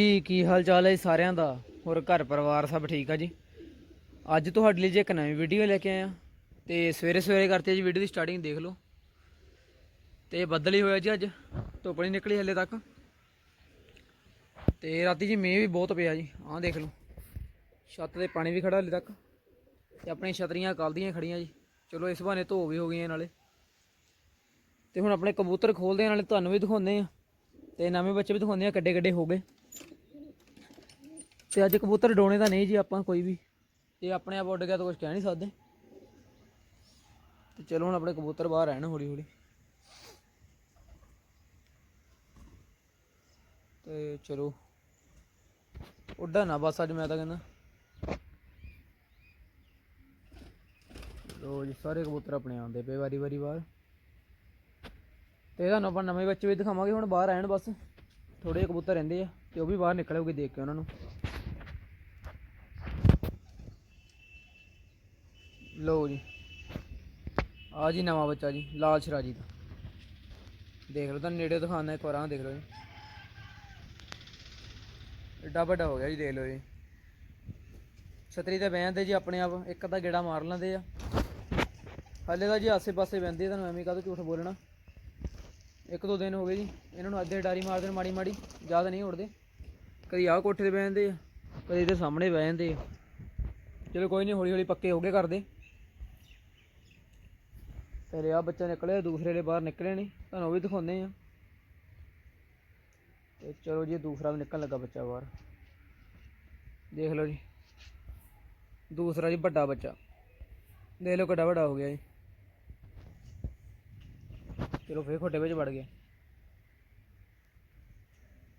ਜੀ, ਕੀ ਹਾਲ ਚਾਲ ਹੈ ਜੀ ਸਾਰਿਆਂ ਦਾ? ਹੋਰ ਘਰ ਪਰਿਵਾਰ ਸਭ ਠੀਕ ਆ ਜੀ? ਅੱਜ ਤੁਹਾਡੇ ਲਈ ਜੀ ਇੱਕ ਨਵੀਂ ਵੀਡੀਓ ਲੈ ਕੇ ਆਇਆ। ਤੇ ਸਵੇਰੇ ਸਵੇਰੇ ਕਰਤੇ ਜੀ ਵੀਡੀਓ ਦੀ ਸਟਾਰਟਿੰਗ ਦੇਖ ਲਓ। ਤੇ ਬੱਦਲ ਹੀ ਹੋਇਆ ਜੀ ਅੱਜ। ਧੁੱਪ ਨਹੀਂ ਨਿਕਲੀ ਹਲੇ ਤੱਕ। ਤੇ ਰਾਤੀ ਜੀ ਮੀਂਹ ਵੀ ਬਹੁਤ ਪਿਆ ਜੀ। ਆਹ ਦੇਖ ਲਓ। ਛੱਤ ਤੇ ਪਾਣੀ ਵੀ ਖੜਾ ਹਲੇ ਤੱਕ। ਤੇ ਆਪਣੀ ਛਤਰੀਆਂ ਕੱਲ੍ਹ ਖੜੀਆਂ ਜੀ। ਚਲੋ ਇਸ ਬਹਾਨੇ ਧੋ ਵੀ ਹੋ ਗਈਆਂ ਨਾਲੇ। ਤੇ ਹੁਣ ਆਪਣੇ ਕਬੂਤਰ ਖੋਲਦੇ ਆ, ਨਾਲੇ ਤੁਹਾਨੂੰ ਵੀ ਦਿਖਾਉਂਦੇ ਆ। ਤੇ ਨਵੇਂ ਬੱਚੇ ਵੀ ਦਿਖਾਉਂਦੇ ਆ ਕੱਡੇ ਕੱਡੇ ਹੋ ਗਏ। ਤੇ ਅੱਜ ਕਬੂਤਰ ਡੋਣੇ ਤਾਂ ਨਹੀਂ ਜੀ ਆਪਾਂ ਕੋਈ ਵੀ। ਇਹ ਆਪਣੇ ਆਪ ਉੱਡ ਗਿਆ ਤਾਂ ਕੁਝ ਕਹਿ ਨਹੀਂ ਸਕਦੇ। ਤੇ ਚਲੋ ਹੁਣ ਆਪਣੇ ਕਬੂਤਰ ਬਾਹਰ ਰਹਿਣ ਹੌਲੀ ਹੌਲੀ। ਤੇ ਚਲੋ, ਉੱਡਾ ਨਾ ਬਸ ਅੱਜ ਮੈਂ ਤਾਂ ਕਹਿੰਦਾ। ਲੋ ਜੀ, ਸਾਰੇ ਕਬੂਤਰ ਆਪਣੇ ਆਉਂਦੇ ਪਏ ਵਾਰੀ ਵਾਰੀ ਬਾਹਰ। ਤੇ ਤੁਹਾਨੂੰ ਆਪਾਂ ਨਵੇਂ ਬੱਚੇ ਵੀ ਦਿਖਾਵਾਂਗੇ, ਹੁਣ ਬਾਹਰ ਆਣ ਬਸ। ਥੋੜੇ ਜਿਹੇ ਕਬੂਤਰ ਰਹਿੰਦੇ ਆ, ਤੇ ਉਹ ਵੀ ਬਾਹਰ ਨਿਕਲੇਗੇ ਦੇਖ ਕੇ ਉਹਨਾਂ ਨੂੰ। ਲਓ ਜੀ। ਆ ਜੀ ਨਵਾਂ ਬੱਚਾ ਜੀ ਲਾਲ ਸ਼ਰਾਜੀ ਦਾ। ਦੇਖ ਲਓ ਤਾਂ ਨੇੜੇ ਦਿਖਾਣਾ ਇੱਕ ਵਾਰ ਆਹ ਦੇਖ ਲਓ ਜੀ। ਏਡਾ ਵੱਡਾ ਹੋ ਗਿਆ ਜੀ ਦੇਖ ਲਓ ਜੀ। ਛਤਰੀ ਤੇ ਬਹਿੰਦੇ ਜੀ ਆਪਣੇ ਆਪ ਇੱਕ ਅੱਧਾ ਗੇੜਾ ਮਾਰ ਲੈਂਦੇ ਆ। ਹਲੇ ਤਾਂ ਜੀ ਆਸੇ-ਪਾਸੇ ਬਹਿੰਦੇ ਆ, ਤੁਹਾਨੂੰ ਐਵੇਂ ਕਾਹਤੋਂ ਝੂਠ ਬੋਲਣਾ। ਇੱਕ ਦੋ ਦਿਨ ਹੋ ਗਏ ਜੀ ਇਹਨਾਂ ਨੂੰ ਅੱਧੇ ਡਾਰੀ ਮਾਰਦੇ ਨੇ ਮਾੜੀ ਮਾੜੀ ਜ਼ਿਆਦਾ ਨਹੀਂ ਉੜਦੇ। ਕਦੀ ਆਹ ਕੋਠੇ ਤੇ ਬਹਿ ਜਾਂਦੇ ਆ ਕਦੀ ਇਹਦੇ ਸਾਹਮਣੇ ਬਹਿ ਜਾਂਦੇ ਆ। ਚਲੋ ਕੋਈ ਨਹੀਂ ਹੌਲੀ ਹੌਲੀ ਪੱਕੇ ਹੋ ਗਏ ਕਰਦੇ ਤੇ ਆ ਬੱਚਾ ਨਿਕਲਿਆ ਦੂਸਰੇ ਦੇ ਬਾਹਰ ਨਿਕਲੇ ਨਹੀਂ ਤੁਹਾਨੂੰ ਉਹ ਵੀ ਦਿਖਾਉਂਦੇ ਆ ਤੇ ਚਲੋ ਜੀ, ਦੂਸਰਾ ਵੀ ਨਿਕਲਣ ਲੱਗਾ ਬੱਚਾ ਬਾਹਰ। ਦੇਖ ਲਓ ਜੀ, ਦੂਸਰਾ ਜੀ ਵੱਡਾ ਬੱਚਾ। ਦੇਖ ਲਓ ਕਿੱਡਾ ਵੱਡਾ ਹੋ ਗਿਆ ਜੀ। ਚਲੋ ਫੇਰ ਖੋਟੇ ਵਿੱਚ ਵੜ ਗਿਆ।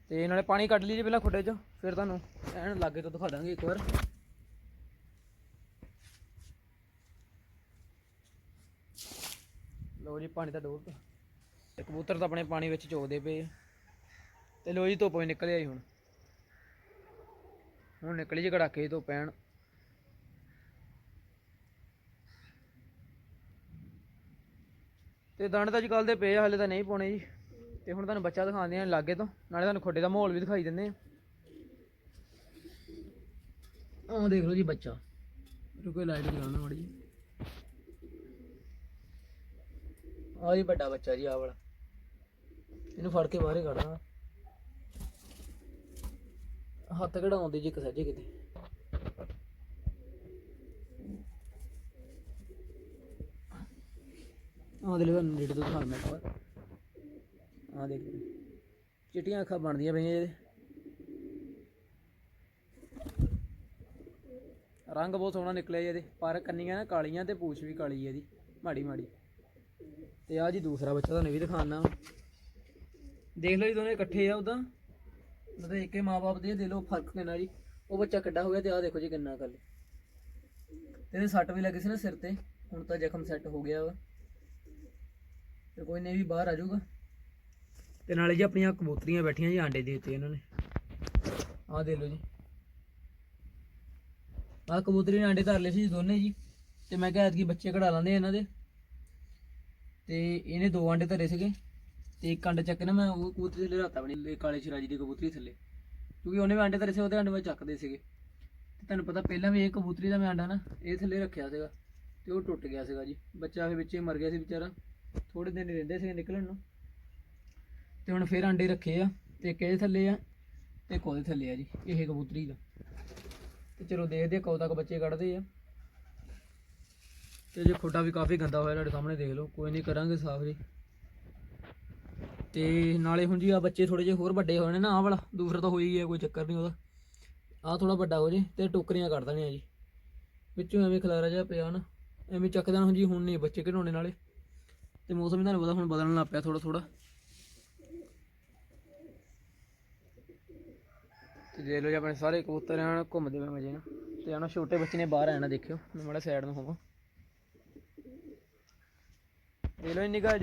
ਤੇ ਨਾਲੇ ਪਾਣੀ ਕੱਢ ਲਈ ਜੀ ਪਹਿਲਾਂ ਖੋਟੇ 'ਚ, ਫਿਰ ਤੁਹਾਨੂੰ ਐਨ ਲਾਗੇ ਤੋਂ ਦਿਖਾ ਦਾਂਗੇ ਇੱਕ ਵਾਰ। ਲੋ ਜੀ, ਪਾਣੀ ਤਾਂ ਡੋਲ ਤੇ ਕਬੂਤਰ ਤਾਂ ਆਪਣੇ ਪਾਣੀ ਵਿੱਚ ਚੋਦੇ ਪਏ ਤੇ ਲੋ ਜੀ, ਧੁੱਪ ਵੀ ਨਿਕਲ ਆਈ ਹੁਣ। ਹੁਣ ਨਿਕਲੀ ਜੀ ਕੜਾਕੇ ਤੋਂ ਪੈਣ ਤੇ ਦਾਣੇ ਤਾਂ ਅੱਜ ਕੱਲ੍ਹ ਦੇ ਪਏ ਆ, ਹਲੇ ਤਾਂ ਨਹੀਂ ਪਾਉਣੇ ਜੀ। ਤੇ ਹੁਣ ਤੁਹਾਨੂੰ ਬੱਚਾ ਦਿਖਾਉਂਦੇ ਆ ਲਾਗੇ ਤੋਂ। ਨਾਲੇ ਤੁਹਾਨੂੰ ਖੋਡੇ ਦਾ ਮਾਹੌਲ ਵੀ ਦਿਖਾਈ ਦਿੰਦੇ ਆ ਆਹ ਦੇਖ ਲਓ ਜੀ ਬੱਚਾ। ਰੁਕੋ ਲਾਈਟ ਜਲਾਉਣਾ ਮਾੜੀ ਜੀ ਆਹ ਜੀ ਵੱਡਾ ਬੱਚਾ ਜੀ, ਆਹ ਵਾਲਾ। ਇਹਨੂੰ ਫੜ ਕੇ ਬਾਹਰ ਹੀ ਕੱਢਣਾ ਹੱਥ ਕਢਾਉਂਦੇ ਜੀ ਇੱਕ ਸੱਜੇ ਕਿਤੇ। ਆਹ ਦੇ ਲੋ ਨੇੜੇ ਤੋਂ ਦਿਖਾਉਣਾ ਮੈਂ ਇੱਕ ਆਹ ਦੇਖ ਚਿੱਟੀਆਂ ਅੱਖਾਂ ਬਣਦੀਆਂ ਪਈਆਂ ਇਹਦੇ। ਰੰਗ ਬਹੁਤ ਸੋਹਣਾ ਨਿਕਲਿਆ ਜੀ ਇਹਦੇ। ਪਰ ਕੰਨੀਆਂ ਨਾ ਕਾਲੀਆਂ ਤੇ ਪੂਛ ਵੀ ਕਾਲੀ ਹੈ ਇਹਦੀ। ਮਾੜੀ ਮਾੜੀ। ਤੇ ਆ ਜੀ ਦੂਸਰਾ ਬੱਚਾ ਤੁਹਾਨੂੰ ਵੀ ਦਿਖਾਣਾ ਦੇਖ ਲਓ ਜੀ ਦੋਨੇ ਇਕੱਠੇ ਆ ਉਦਾਂ। ਮਤਲਬ ਇੱਕੇ ਮਾਪੇ ਦੇ ਦੇ ਲਓ ਫ਼ਰਕ ਕਿੰਨਾ ਜੀ। ਉਹ ਬੱਚਾ ਕਿੱਡਾ ਹੋ ਗਿਆ ਤੇ ਆ ਦੇਖੋ ਜੀ ਕਿੰਨਾ ਕੱਲ ਤੇ ਇਹਦੇ ਸੱਟ ਵੀ ਲੱਗੀ ਸੀ ਨਾ ਸਿਰ ਤੇ, ਹੁਣ ਤਾਂ ਜ਼ਖਮ ਸੈੱਟ ਹੋ ਗਿਆ ਵਾ। ਤੇ ਕੋਈ ਨਹੀਂ ਵੀ ਬਾਹਰ ਆ ਜਾਊਗਾ। ਤੇ ਨਾਲੇ ਜੀ ਆਪਣੀਆਂ ਕਬੂਤਰੀਆਂ ਬੈਠੀਆਂ ਜੀ ਆਂਡੇ ਦੇ ਦਿੱਤੇ ਇਹਨਾਂ ਨੇ। ਆਹ ਦੇ ਲਓ ਜੀ। ਆਹ ਕਬੂਤਰੀ ਨੇ ਆਂਡੇ ਧਰ ਲਏ ਸੀ ਜੀ ਦੋਨੇ ਜੀ। ਤੇ ਮੈਂ ਕਿਹਾ ਐਤਕੀ ਬੱਚੇ ਕਢਾ ਲਾਂਦੇ ਇਹਨਾਂ ਦੇ। ਤੇ ਇਹਨੇ ਦੋ ਆਂਡੇ ਧਰੇ ਸੀਗੇ ਤੇ ਇੱਕ ਅੰਡਾ ਚੱਕ ਨਾ ਮੈਂ ਉਹ ਕਬੂਤਰੀ ਥੱਲੇ ਰੱਖਤਾ ਬਣੀ ਕਾਲੇ ਸ਼ਰਾਜੀ ਦੀ ਕਬੂਤਰੀ ਥੱਲੇ। ਕਿਉਂਕਿ ਉਹਨੇ ਵੀ ਆਂਡੇ ਧਰੇ ਸੀ, ਉਹਦੇ ਆਂਡੇ ਮੈਂ ਚੱਕਦੇ ਸੀਗੇ। ਤੇ ਤੁਹਾਨੂੰ ਪਤਾ ਪਹਿਲਾਂ ਵੀ ਇਹ ਕਬੂਤਰੀ ਦਾ ਮੈਂ ਆਂਡਾ ਨਾ ਇਹ ਥੱਲੇ ਰੱਖਿਆ ਸੀਗਾ ਤੇ ਉਹ ਟੁੱਟ ਗਿਆ ਸੀਗਾ ਜੀ। ਬੱਚਾ ਫਿਰ ਵਿੱਚੇ ਮਰ ਗਿਆ ਸੀ ਵਿਚਾਰਾ। ਥੋੜੇ ਦਿਨ ਰਹਿੰਦੇ ਸੀਗੇ ਨਿਕਲਣ ਨੂੰ। ਤੇ ਹੁਣ ਫਿਰ ਆਂਡੇ ਰੱਖੇ ਆ, ਤੇ ਇੱਕ ਇਹਦੇ ਥੱਲੇ ਆ, ਤੇ ਇੱਕ ਥੱਲੇ ਆ ਜੀ, ਇਹ ਕਬੂਤਰੀ ਦਾ। ਤੇ ਚਲੋ ਦੇਖਦੇ ਆ ਕਦੋਂ ਤੱਕ ਬੱਚੇ ਕੱਢਦੇ ਆ। ਤੇ ਜੇ ਖੋਡਾ ਵੀ ਕਾਫੀ ਗੰਦਾ ਹੋਇਆ ਤੁਹਾਡੇ ਸਾਹਮਣੇ ਦੇਖ ਲਓ, ਕੋਈ ਨਹੀਂ ਕਰਾਂਗੇ ਸਾਫ਼ ਜੀ। ਤੇ ਨਾਲੇ ਹੁਣ ਜੀ ਆ ਬੱਚੇ ਥੋੜੇ ਜਿਹੇ ਹੋਰ ਵੱਡੇ ਹੋਣੇ ਨਾ ਆਹ ਵਾਲਾ, ਦੂਸਰਾ ਤਾਂ ਹੋਈ ਹੀ ਗਿਆ, ਕੋਈ ਚੱਕਰ ਨਹੀਂ ਉਹਦਾ। ਆਹ ਥੋੜਾ ਵੱਡਾ ਹੋ ਜੇ ਤੇ ਟੋਕਰੀਆਂ ਕੱਢ ਦੇਣੀਆਂ ਜੀ। ਵਿੱਚੋਂ ਐਵੇਂ ਖਲਾਰਾ ਜਿਹਾ ਪਿਆ ਨਾ, ਐਵੇਂ ਚੱਕ ਦੇਣਾ ਹੁਣ ਜੀ, ਹੁਣ ਨਹੀਂ, ਬੱਚੇ ਘਟਾਉਣੇ ਨਾਲੇ। ਤੇ ਮੌਸਮ ਵੀ ਤੁਹਾਨੂੰ ਪਤਾ, ਹੁਣ ਬਦਲਣ ਲੱਗ ਪਿਆ ਥੋੜਾ ਥੋੜਾ ਤੇ ਦੇਖ ਲਓ ਜੀ, ਆਪਣੇ ਸਾਰੇ ਕਬੂਤਰ ਹਨ ਘੁੰਮਦੇ ਪਏ ਮਜੇ ਨਾਲ ਤੇ ਆਣਾ ਛੋਟੇ ਬੱਚੇ ਨੇ ਬਾਹਰ ਆਣਾ ਦੇਖਿਓ, ਮੈਂ ਮਾੜਾ ਸਾਈਡ ਨੂੰ ਹੋਵਾਂ। ਦੇਖ ਲਓ ਇਹ ਨਿਕਲ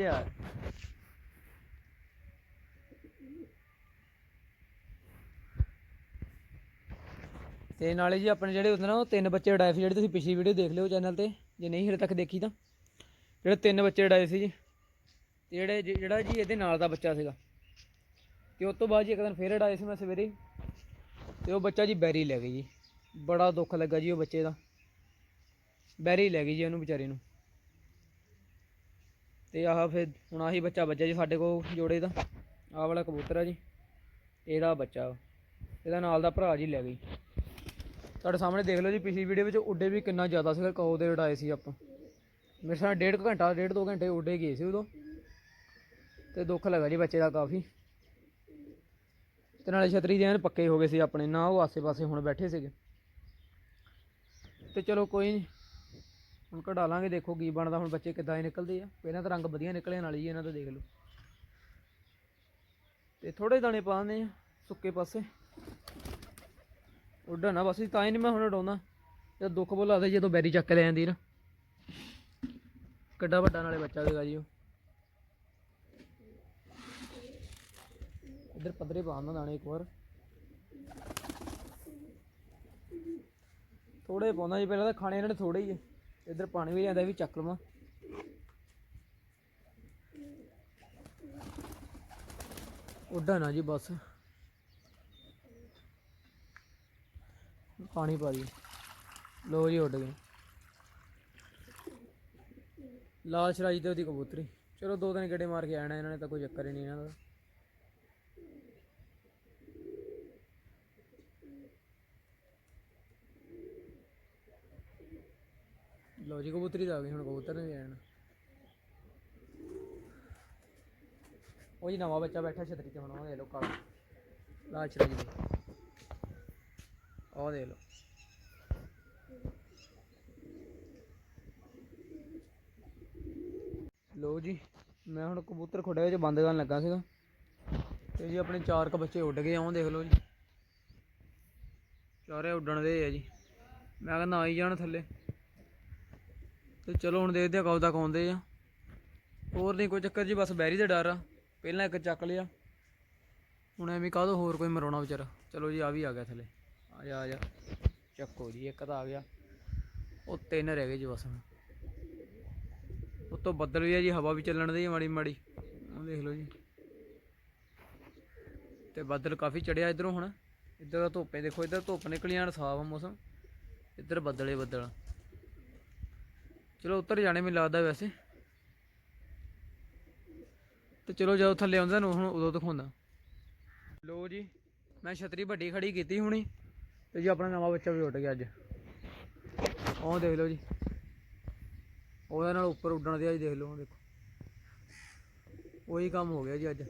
ਤੇ ਨਾਲੇ ਜੀ ਆਪਣੇ ਜਿਹੜੇ ਹੁੰਦੇ ਨਾ ਉਹ ਤਿੰਨ ਬੱਚੇ ਉਡਾਏ ਸੀ, ਜਿਹੜੇ ਤੁਸੀਂ ਪਿਛਲੀ ਵੀਡੀਓ ਦੇਖ ਲਿਓ ਚੈਨਲ ਤੇ। ਜੇ ਨਹੀਂ ਹਲੇ ਤੱਕ ਦੇਖੀ ਤਾਂ। ਜਿਹੜੇ ਤਿੰਨ ਬੱਚੇ ਉਡਾਏ ਸੀ ਜੀ। ਤੇ ਜਿਹੜੇ ਜਿਹੜਾ ਜੀ ਇਹਦੇ ਨਾਲ ਦਾ ਬੱਚਾ ਸੀਗਾ। ਤੇ ਉਸ ਤੋਂ ਬਾਅਦ ਜੀ ਇੱਕ ਦਿਨ ਫੇਰ ਉਡਾਏ ਸੀ ਮੈਂ ਸਵੇਰੇ। ਤੇ ਉਹ ਬੱਚਾ ਜੀ ਬੈਰੀ ਲੈ ਗਈ ਜੀ। ਬੜਾ ਦੁੱਖ ਲੱਗਾ ਜੀ ਉਹ ਬੱਚੇ ਦਾ। ਬੈਰੀ ਲੈ ਗਈ ਜੀ ਉਹਨੂੰ ਵਿਚਾਰੇ ਨੂੰ। ਤੇ ਆਹ ਫਿਰ ਹੁਣ ਆਹੀ ਬੱਚਾ ਬੱਚਾ ਜੀ ਸਾਡੇ ਕੋਲ ਜੋੜੇ ਦਾ। ਆਹ ਵਾਲਾ ਕਬੂਤਰ ਆ ਜੀ। ਇਹਦਾ ਬੱਚਾ ਇਹਦਾ ਨਾਲ ਦਾ ਭਰਾ ਜੀ ਲੈ ਗਈ। ਤੁਹਾਡੇ ਸਾਹਮਣੇ ਦੇਖ ਲਓ ਜੀ, ਪਿਛਲੀ ਵੀਡੀਓ ਵਿੱਚ ਉੱਡੇ ਵੀ ਕਿੰਨਾ ਜ਼ਿਆਦਾ ਸੀਗਾ, ਕਹੋ ਦੇ ਉਡਾਏ ਸੀ ਆਪਾਂ। ਮੇਰੇ ਸਾਹ ਡੇਢ ਕੁ ਘੰਟਾ, ਡੇਢ ਦੋ ਘੰਟੇ ਉੱਡੇ ਗਏ ਸੀ ਉਦੋਂ। ਤੇ ਦੁੱਖ ਲੱਗਾ ਜੀ ਬੱਚੇ ਦਾ ਕਾਫੀ। ਤੇ ਨਾਲੇ ਛਤਰੀ ਦੇ ਐਨ ਪੱਕੇ ਹੋ ਗਏ ਸੀ ਆਪਣੇ, ਨਾ ਉਹ ਆਸੇ-ਪਾਸੇ ਹੁਣ ਬੈਠੇ ਸੀਗੇ। ਤੇ ਚਲੋ ਕੋਈ ਨਹੀਂ ਹੁਣ ਕਢਾ ਲਾਂਗੇ, ਦੇਖੋ ਕੀ ਬਣਦਾ, ਹੁਣ ਬੱਚੇ ਕਿੱਦਾਂ ਦੇ ਨਿਕਲਦੇ ਆ। ਪਹਿਲਾਂ ਤਾਂ ਰੰਗ ਵਧੀਆ ਨਿਕਲੇ ਨਾਲ ਹੀ ਇਹਨਾਂ ਦਾ ਦੇਖ ਲਓ। ਤੇ ਥੋੜੇ ਦਾਣੇ ਪਾਉਂਦੇ ਆ, ਸੁੱਕੇ ਪਾਸੇ। ਉੱਡਣ ਬਸ ਤਾਂ ਹੀ ਨਹੀਂ ਮੈਂ ਹੁਣ ਉਡਾਉਂਦਾ ਜਦ ਦੁੱਖ ਬਹੁਤ ਲੱਗਦਾ ਜਦੋਂ ਬੈਰੀ ਚੱਕ ਲੈ ਜਾਂਦੀ ਨਾ। ਕਿੱਡਾ ਵੱਡਾ ਨਾਲੇ ਬੱਚਾ ਦੇਗਾ ਜੀ ਉਹ। ਇੱਧਰ ਪੱਧਰੇ ਪਾਉਂਦਾ ਦਾਣੇ ਇੱਕ ਵਾਰ। ਥੋੜੇ ਪਾਉਂਦਾ ਜੀ, ਪਹਿਲਾਂ ਤਾਂ ਖਾਣੇ ਇਹਨਾਂ ਨੇ ਥੋੜੇ ਹੀ ਆ। ਇੱਧਰ ਪਾਣੀ ਵੀ ਜਾਂਦਾ ਵੀ ਚੱਕ ਲਵਾਂ। ਉੱਡਾ ਨਾ ਜੀ ਬਸ। ਪਾਣੀ ਪਾ ਦੀ ਲੋ ਜੀ ਉੱਡ ਗਏ। ਲਾਲ ਸ਼ਰਾਜੀ ਤੇ ਉਹਦੀ ਕਬੂਤਰੀ। ਚਲੋ ਦੋ ਦਿਨ ਗੇੜੇ ਮਾਰ ਕੇ ਆਣਾ, ਇਹਨਾਂ ਨੇ ਤਾਂ ਕੋਈ ਚੱਕਰ ਹੀ ਨਹੀਂ ਇਹਨਾਂ ਦਾ। ਲੋ ਜੀ, ਕਬੂਤਰੀ ਤਾਂ ਆ ਗਈ, ਹੁਣ ਕਬੂਤਰ ਨੇ ਵੀ ਆਣਾ ਉਹ ਜੀ ਨਵਾਂ ਬੱਚਾ ਬੈਠਾ ਛਤਰੀ ਤੇ ਹੁਣ, ਉਹ ਦੇ ਲੋ ਕਾਲ। ਲਾ ਸ਼ਰਾਜੀ ਦੇ। ਉਹ ਦੇ ਲੋ ਲੋ ਜੀ, ਮੈਂ ਹੁਣ ਕਬੂਤਰ ਖੋਡੇ ਵਿੱਚ ਬੰਦ ਕਰਨ ਲੱਗਾ ਸੀਗਾ। ਤੇ ਜੀ ਆਪਣੇ ਚਾਰ ਕ ਬੱਚੇ ਉੱਡ ਗਏ ਆਉਂ ਦੇਖ ਲਓ ਜੀ। ਚਾਰੇ ਉੱਡਣ ਦੇ ਆ ਜੀ। ਮੈਂ ਕਹਿੰਦਾ ਆਈ ਜਾਣ ਥੱਲੇ। ਤੇ ਚਲੋ ਹੁਣ ਦੇਖਦੇ ਆ ਕਦੋਂ ਤੱਕ ਆਉਂਦੇ ਆ। ਹੋਰ ਨਹੀਂ, ਕੋਈ ਚੱਕਰ ਜੀ, ਬਸ ਬੈਰੀ ਦਾ ਡਰ ਆ। ਪਹਿਲਾਂ ਇੱਕ ਚੱਕ ਲਿਆ। ਹੁਣ ਐਵੇਂ ਕਾਹਦੋਂ ਹੋਰ ਕੋਈ ਮਰਾਉਣਾ ਵਿਚਾਰਾ। ਚਲੋ ਜੀ, ਆ ਵੀ ਆ ਗਿਆ ਥੱਲੇ। ਆ ਜਾ ਆ ਜਾ। ਚੱਕੋ ਜੀ, ਇੱਕ ਤਾਂ ਆ ਗਿਆ। ਉਹ ਤਿੰਨ ਰਹਿ ਗਏ ਜੀ ਬਸ ਹੁਣ। ਉੱਤੋਂ ਬੱਦਲ ਵੀ ਆ ਜੀ, ਹਵਾ ਵੀ ਚੱਲਣ ਦੀ ਮਾੜੀ ਮਾੜੀ। ਉਹ ਦੇਖ ਲਓ ਜੀ। ਤੇ ਬੱਦਲ ਕਾਫੀ ਚੜਿਆ ਇਧਰੋਂ ਹੁਣ। ਇੱਧਰ ਦਾ ਧੁੱਪੇ ਦੇਖੋ, ਇੱਧਰ ਧੁੱਪ ਨਿਕਲੀ ਆਣ ਸਾਫ਼ ਆ ਮੌਸਮ। ਇੱਧਰ ਬੱਦਲੇ ਬੱਦਲ ਚਲੋ ਉੱਤਰ ਜਾਣੇ ਮੈਨੂੰ ਲੱਗਦਾ ਵੈਸੇ। ਤੇ ਚਲੋ ਜਦੋਂ ਥੱਲੇ ਆਉਂਦਾ ਨੂੰ, ਹੁਣ ਉਦੋਂ ਦਿਖਾਉਂਦਾ। ਲੋ ਜੀ, ਮੈਂ ਛਤਰੀ ਵੱਡੀ ਖੜੀ ਕੀਤੀ ਹੁਣੀ, ਤੇ ਜੀ ਆਪਣਾ ਨਵਾਂ ਬੱਚਾ ਵੀ ਉੱਡ ਗਿਆ ਅੱਜ। ਉਹ ਦੇਖ ਲਓ ਜੀ। ਉਹਦੇ ਨਾਲ ਉੱਪਰ ਉੱਡਣ ਦੇ ਆ ਜੀ, ਦੇਖ ਲਓ ਦੇਖੋ। ਉਹੀ ਕੰਮ ਹੋ ਗਿਆ ਜੀ ਅੱਜ।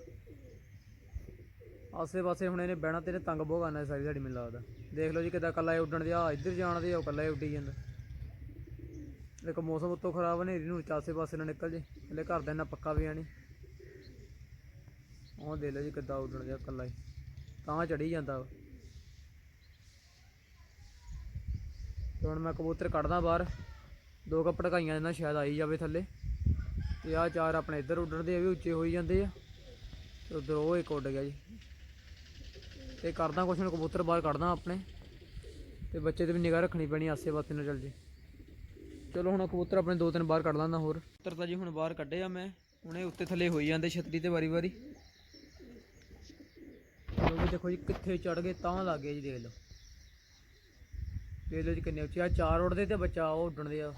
ਆਸੇ ਪਾਸੇ ਹੁਣ ਇਹਨੇ ਬਹਿਣਾ ਤੇ ਇਹਨੇ ਤੰਗ ਬਹੁਤ ਕਰਨਾ ਸਾਰੀ ਸਾਡੀ, ਮੈਨੂੰ ਲੱਗਦਾ। ਦੇਖ ਲਓ ਜੀ ਕਿਦਾਂ ਕੱਲਾ ਉੱਡਣ ਦੇ ਆ ਇੱਧਰ ਜਾਣ ਦੇ ਆ ਉਹ ਕੱਲਾ ਹੀ ਉੱਡੀ ਜਾਂਦਾ। ਦੇਖੋ, ਮੌਸਮ ਉੱਤੋਂ ਖਰਾਬ ਹੈ ਹਨੇਰੀ ਨੂੰ ਚਾਸੇ ਪਾਸੇ ਨਾ ਨਿਕਲ ਜੇ। ਹਲੇ ਘਰ ਦਾ ਇੰਨਾ ਪੱਕਾ ਵੀ ਆ ਨਹੀਂ। ਉਹ ਦੇ ਲਓ ਜੀ ਕਿੱਦਾਂ ਉੱਡਣ ਦਿਆ ਕੱਲਾ ਹੀ। ਤਾਂ ਚੜੀ ਜਾਂਦਾ ਵਾ। ਤੇ ਹੁਣ ਮੈਂ ਕਬੂਤਰ ਕੱਢਦਾ ਬਾਹਰ। ਦੋ ਕੱਪ ਢਕਾਈਆਂ ਇਹਨਾਂ ਸ਼ਾਇਦ ਆਈ ਜਾਵੇ ਥੱਲੇ। ਤੇ ਆ ਚਾਰ ਆਪਣੇ ਇੱਧਰ ਉੱਡਣਦੇ ਆ ਵੀ ਉੱਚੇ ਹੋਈ ਜਾਂਦੇ ਆ। ਤੇ ਉਧਰ ਉਹ ਇੱਕ ਉੱਡ ਗਿਆ ਜੀ। ਤੇ ਕਰਦਾ ਕੁਛ ਹੁਣ ਕਬੂਤਰ ਬਾਹਰ ਕੱਢਦਾ ਆਪਣੇ। ਤੇ ਬੱਚੇ ਤੇ ਵੀ ਨਿਗਾਹ ਰੱਖਣੀ ਪੈਣੀ ਆਸੇ ਪਾਸੇ ਨਾਲ ਚੱਲ ਜੇ। ਚਲੋ ਹੁਣ ਕਬੂਤਰ ਆਪਣੇ ਦੋ ਤਿੰਨ ਬਾਹਰ ਕੱਢ ਲਾਂਦਾ ਹੋਰ। ਕਬੂਤਰ ਤਾਂ ਜੀ ਹੁਣ ਬਾਹਰ ਕੱਢੇ ਆ ਮੈਂ। ਹੁਣੇ ਉੱਤੇ ਥੱਲੇ ਹੋਈ ਜਾਂਦੇ ਛਤਰੀ ਤੇ ਵਾਰੀ ਵਾਰੀ। ਲੋ ਦੇਖੋ ਜੀ ਕਿੱਥੇ ਚੜ ਗਏ, ਤਾਂ ਲੱਗ ਗਏ ਜੀ ਦੇਖ ਲਓ। ਦੇਖ ਲਓ ਜੀ ਕਿੰਨੇ ਉੱਚੇ ਆ, ਚਾਰ ਉੱਡਦੇ ਤੇ ਬੱਚਾ ਉਹ ਉੱਡਣਦੇ ਆ।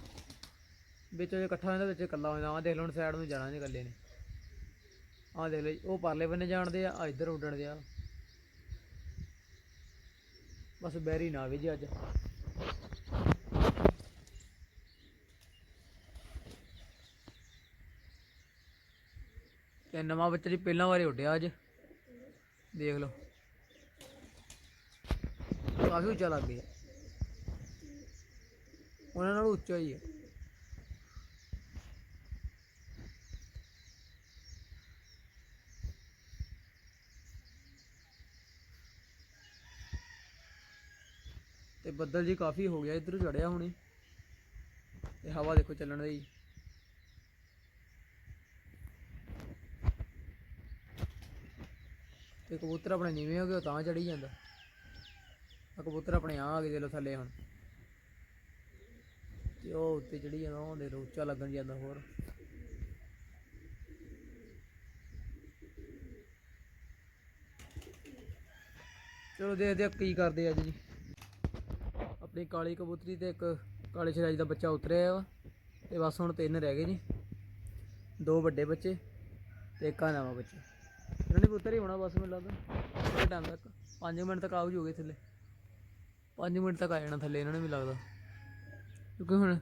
ਵਿੱਚ ਜੇ ਇਕੱਠਾ ਹੁੰਦਾ, ਵਿੱਚ ਇਕੱਲਾ ਹੋ ਜਾਂਦਾ ਆਹ ਦੇਖ ਲਓ ਹੁਣ ਸਾਈਡ ਨੂੰ ਜਾਣਾ ਜੀ ਇਕੱਲੇ ਨੇ। ਆਹ ਦੇਖ ਲਓ ਜੀ, ਉਹ ਪਰਲੇ ਬੰਨੇ ਜਾਣਦੇ ਆ ਆ ਇੱਧਰ ਉੱਡਣਦੇ ਆ। ਬਸ ਬੈਰੀ ਨਾ ਵੀ ਜੀ ਅੱਜ। ਤੇ ਨਵਾਂ ਬੱਚਾ ਜੀ ਪਹਿਲਾਂ ਵਾਰੀ ਉੱਡਿਆ ਅੱਜ। ਦੇਖ ਲਓ। ਕਾਫੀ ਉੱਚਾ ਲੱਗ ਗਿਆ। ਉਹਨਾਂ ਨਾਲੋਂ ਉੱਚਾ ਹੀ ਹੈ। ਤੇ ਬੱਦਲ ਜੀ ਕਾਫੀ ਹੋ ਗਿਆ। ਇੱਧਰ ਚੜਿਆ ਹੁਣੇ। ਤੇ ਹਵਾ ਦੇਖੋ ਚੱਲਣ ਦੀ ਤੇ ਕਬੂਤਰ ਆਪਣੇ ਨੀਵੇਂ ਹੋ ਗਏ, ਉਹ ਤਾਂ ਚੜੀ ਜਾਂਦਾ। ਆ ਕਬੂਤਰ ਆਪਣੇ ਆ ਆ ਗਏ ਚਲੋ ਥੱਲੇ ਹੁਣ। ਤੇ ਉਹ ਉੱਤੇ ਚੜੀ ਜਾਂਦਾ, ਉਹ ਦੇ ਉੱਚਾ ਲੱਗਣ ਜਾਂਦਾ ਹੋਰ। ਚਲੋ ਦੇਖਦੇ ਆ ਕੀ ਕਰਦੇ ਅੱਜ ਜੀ। ਆਪਣੀ ਕਾਲੀ ਕਬੂਤਰੀ ਤੇ ਇੱਕ ਕਾਲੇ ਸ਼ਰਾਜ ਦਾ ਬੱਚਾ ਉਤਰਿਆ ਵਾ, ਤੇ ਬਸ ਹੁਣ ਤਿੰਨ ਰਹਿ ਗਏ ਜੀ। ਦੋ ਵੱਡੇ ਬੱਚੇ ਤੇ ਇੱਕ ਆ ਨਵਾਂ ਬੱਚਾ। ਇਹਨਾਂ ਨੇ ਕਬੂਤਰ ਹੀ ਹੋਣਾ ਬਸ ਮੈਨੂੰ ਲੱਗਦਾ। ਥੋੜੇ ਟਾਈਮ ਤੱਕ 5 ਮਿੰਟ ਤੱਕ ਆਉ ਜੂਗੇ ਥੱਲੇ। 5 ਮਿੰਟ ਤੱਕ ਆ ਜਾਣਾ ਥੱਲੇ, ਇਹਨਾਂ ਨੇ ਵੀ ਲੱਗਦਾ। ਕਿਉਂਕਿ ਹੁਣ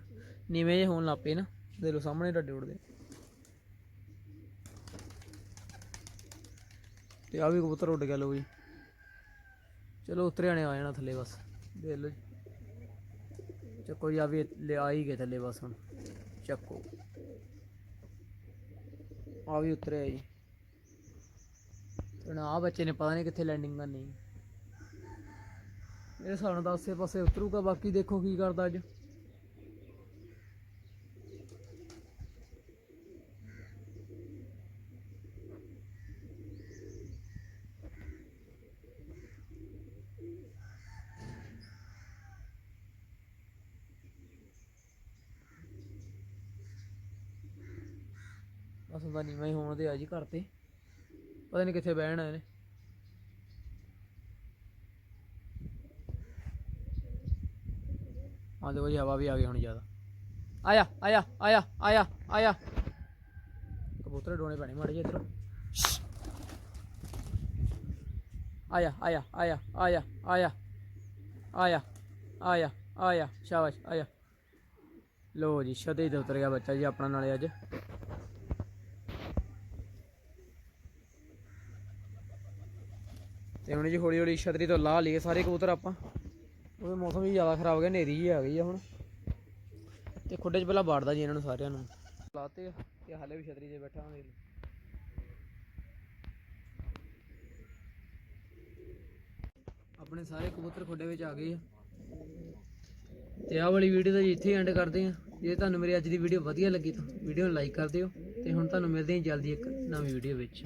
ਨੀਵੇਂ ਜਿਹੇ ਹੋਣ ਲੱਗ ਪਏ ਨਾ ਦੇ ਲੋ ਸਾਹਮਣੇ ਡੱਡੇ ਉੜਦੇ ਤੇ ਆ ਵੀ ਕਬੂਤਰ ਉੱਡ ਗਿਆ ਲੋ ਜੀ। ਚਲੋ ਉਤਰਿਆ ਨੇ ਆ ਜਾਣਾ ਥੱਲੇ ਬਸ, ਦੇਖ ਲਓ ਜੀ। ਚੱਕੋ ਜੀ ਆ ਵੀ ਲੈ ਆ ਹੀ ਗਏ ਥੱਲੇ ਬਸ ਹੁਣ। ਚੱਕੋ। ਆ ਵੀ ਉਤਰਿਆ ਜੀ। ਹੁਣ ਆ ਬੱਚੇ ਨੇ ਪਤਾ ਨਹੀਂ ਕਿੱਥੇ ਲੈਂਡਿੰਗ ਕਰਨੀ। ਮੇਰੇ ਸਾਨੂੰ ਨਾਲ ਤਾਂ ਆਸੇ ਪਾਸੇ ਉਤਰੂਗਾ, ਬਾਕੀ ਦੇਖੋ ਕੀ ਕਰਦਾ ਅੱਜ। ਬਸ ਹੁੰਦਾ ਨੀਵਾਂ ਹੀ ਹੋਣ ਦੇ ਆ ਜੀ ਘਰ ਤੇ। ਪਤਾ ਨਹੀਂ ਕਿੱਥੇ ਬਹਿਣ ਆਏ ਆ ਦੇਖੋ ਜੀ ਹਵਾ ਵੀ ਆ ਗਈ ਹੁਣ ਜ਼ਿਆਦਾ ਆਇਆ ਆਇਆ ਆਇਆ ਆਇਆ ਆਇਆ ਕਬੂਤਰ ਡੋਣੇ ਪੈਣੇ ਮਾੜੇ ਜਿਹੇ ਇੱਧਰ ਆਇਆ ਆਇਆ ਆਇਆ ਆਇਆ ਆਇਆ ਆਇਆ ਆਇਆ ਆਇਆ ਸ਼ਾਬਾਸ਼ ਆਇਆ ਲੋ ਜੀ ਛਤੇ ਤੇ ਉਤਰ ਗਿਆ ਬੱਚਾ ਜੀ ਆਪਣਾ ਨਾਲੇ ਅੱਜ ਤੇ ਹੁਣ ਜੀ ਹੌਲੀ ਹੌਲੀ ਛਤਰੀ ਤੋਂ ਲਾਹ ਲਈਏ ਸਾਰੇ ਕਬੂਤਰ ਆਪਾਂ, ਉਹਦੇ ਮੌਸਮ ਵੀ ਜ਼ਿਆਦਾ ਖਰਾਬ ਹੋ ਗਿਆ, ਹਨੇਰੀ ਜੀ ਆ ਗਈ ਆ ਹੁਣ। ਤੇ ਖੁੱਡੇ 'ਚ ਪਹਿਲਾਂ ਬਾੜਦਾ ਜੀ ਇਹਨਾਂ ਨੂੰ ਸਾਰਿਆਂ ਨੂੰ। ਲਾਤੇ ਤੇ ਹਾਲੇ ਵੀ ਛਤਰੀ 'ਤੇ ਬੈਠਾ ਹਾਂ ਆਪਣੇ ਸਾਰੇ ਕਬੂਤਰ ਖੁੱਡੇ ਵਿੱਚ ਆ ਗਏ ਆ। ਤੇ ਆਹ ਵਾਲੀ ਵੀਡੀਓ ਤਾਂ ਜੀ ਇੱਥੇ ਐਂਡ ਕਰਦੇ ਆ। ਜੇ ਤੁਹਾਨੂੰ ਮੇਰੀ ਅੱਜ ਦੀ ਵੀਡੀਓ ਵਧੀਆ ਲੱਗੀ ਤਾਂ ਵੀਡੀਓ ਨੂੰ ਲਾਈਕ ਕਰ ਦਿਓ। ਤੇ ਹੁਣ ਤੁਹਾਨੂੰ ਮਿਲਦੇ ਹਾਂ ਜਲਦੀ ਇੱਕ ਨਵੀਂ ਵੀਡੀਓ ਵਿੱਚ।